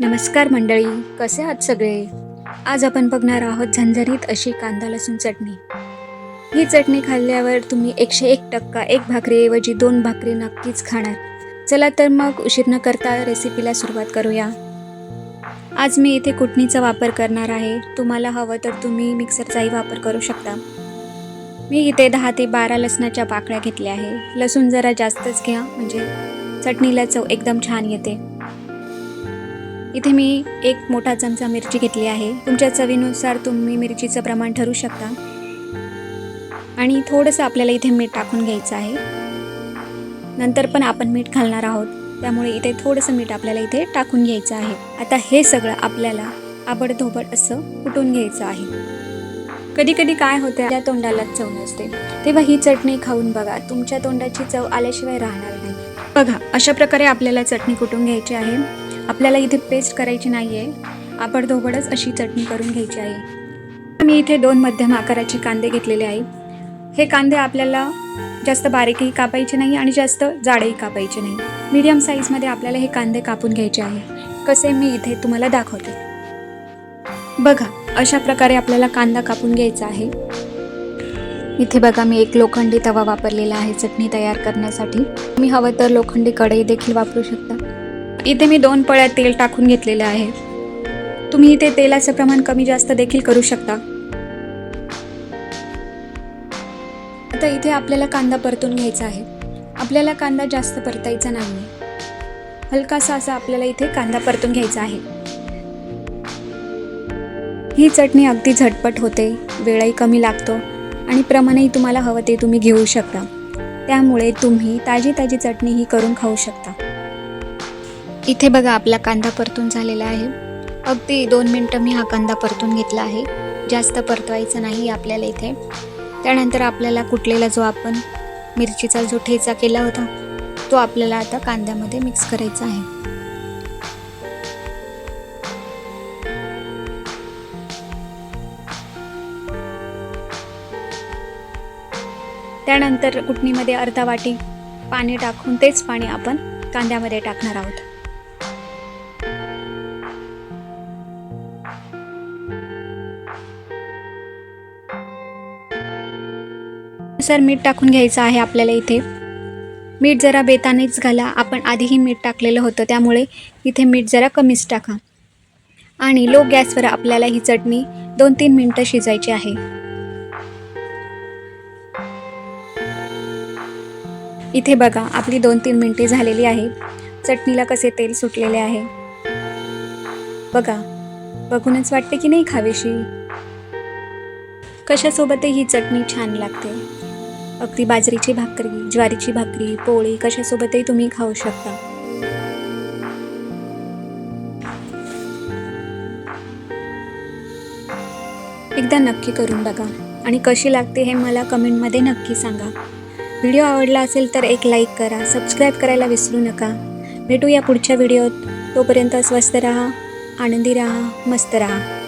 नमस्कार मंडळी कसे आहात सगळे? आज आपण बघणार आहोत झंझरीत अशी कांदा लसूण चटणी. ही चटणी खाल्ल्यावर तुम्ही एकशे एक टक्का एक भाकरीऐवजी दोन भाकरी नक्कीच खाणार. चला तर मग उशीर न करता रेसिपीला सुरुवात करूया. आज मी इथे कुटणीचा वापर करणार आहे. तुम्हाला हवं तर तुम्ही मिक्सरचाही वापर करू शकता. मी इथे दहा ते बारा लसणाच्या पाकळ्या घेतल्या आहे. लसूण जरा जास्तच घ्या म्हणजे चटणीला चव एकदम छान येते. इथे मी एक मोठा चमचा मिरची घेतली आहे. तुमच्या चवीनुसार तुम्ही मिरचीचं प्रमाण ठरू शकता. आणि थोडंसं आपल्याला इथे मीठ टाकून घ्यायचं आहे. नंतर पण आपण मीठ घालणार आहोत. त्यामुळे इथे थोडंसं मीठ आपल्याला इथे टाकून घ्यायचं आहे. आता हे सगळं आपल्याला आबडधोबड असं कुटून घ्यायचं आहे. कधी कधी काय होतं त्या तोंडाला चव नसते. तेव्हा ही चटणी खाऊन बघा तुमच्या तोंडाची चव आल्याशिवाय राहणार नाही. बघा अशा प्रकारे आपल्याला चटणी कुटून घ्यायची आहे. आपल्याला इथे पेस्ट करायची नाही आहे आपडधोबडच अशी चटणी करून घ्यायची आहे. मी इथे दोन मध्यम आकाराचे कांदे घेतलेले आहे हे कांदे आपल्याला जास्त बारीकही कापायचे नाही आणि जास्त जाडही कापायचे नाही. मीडियम साईजमध्ये आपल्याला हे कांदे कापून घ्यायचे आहे. कसे मी इथे तुम्हाला दाखवते. बघा अशा प्रकारे आपल्याला कांदा कापून घ्यायचा आहे. इथे बघा मी एक लोखंडी तवा वापरलेला आहे चटणी तयार करण्यासाठी. मी हवं तर लोखंडी कढई देखील वापरू शकता. इथे मी दोन पळ्या तेल टाकून घेतलेलं आहे. तुम्ही इथे तेलाचं प्रमाण कमी जास्त देखील करू शकता. आता इथे आपल्याला कांदा परतून घ्यायचा आहे. आपल्याला कांदा जास्त परतायचा नाही हलकासा असा आपल्याला इथे कांदा परतून घ्यायचा आहे. ही चटणी अगदी झटपट होते वेळही कमी लागतो आणि प्रमाणही तुम्हाला हवं ते तुम्ही घेऊ शकता. त्यामुळे तुम्ही ताजी ताजी चटणी ही करून खाऊ शकता. इथे बघा आपला कांदा परतून झालेला आहे. अगदी दोन मिनटं मी हा कांदा परतून घेतला आहे. जास्त परतवायचं नाही आपल्याला इथे. त्यानंतर आपल्याला कुटलेला जो आपण मिरचीचा जो ठेचा केला होता तो आपल्याला आता कांद्यामध्ये मिक्स करायचा आहे. त्यानंतर कुटणीमध्ये अर्धा वाटी पाणी टाकून तेच पाणी आपण कांद्यामध्ये टाकणार आहोत. सर मीठ टाकून घ्यायचं आहे आपल्याला इथे. मीठ जरा बेतानेच घाला. आपण आधीही मीठ टाकलेलं होतं त्यामुळे इथे मीठ जरा कमीच टाका. आणि लो गॅसवर आपल्याला ही चटणी दोन तीन मिनटं शिजायची आहे. इथे बघा आपली दोन तीन मिनटे झालेली आहे. चटणीला कसे तेल सुटलेले आहे. बघा बघूनच वाटते की नाही खावेशी? कशासोबतही ही चटणी छान लागते. अगदी बाजरीची भाकरी ज्वारीची भाकरी पोळी कशासोबतही तुम्ही खाऊ शकता. एकदा नक्की करून बघा आणि कशी लागते हे मला कमेंटमध्ये नक्की सांगा. व्हिडिओ आवडला असेल तर एक लाईक करा सबस्क्राईब करायला विसरू नका. भेटूया पुढच्या व्हिडिओत. तोपर्यंत स्वस्त राहा आनंदी राहा मस्त राहा.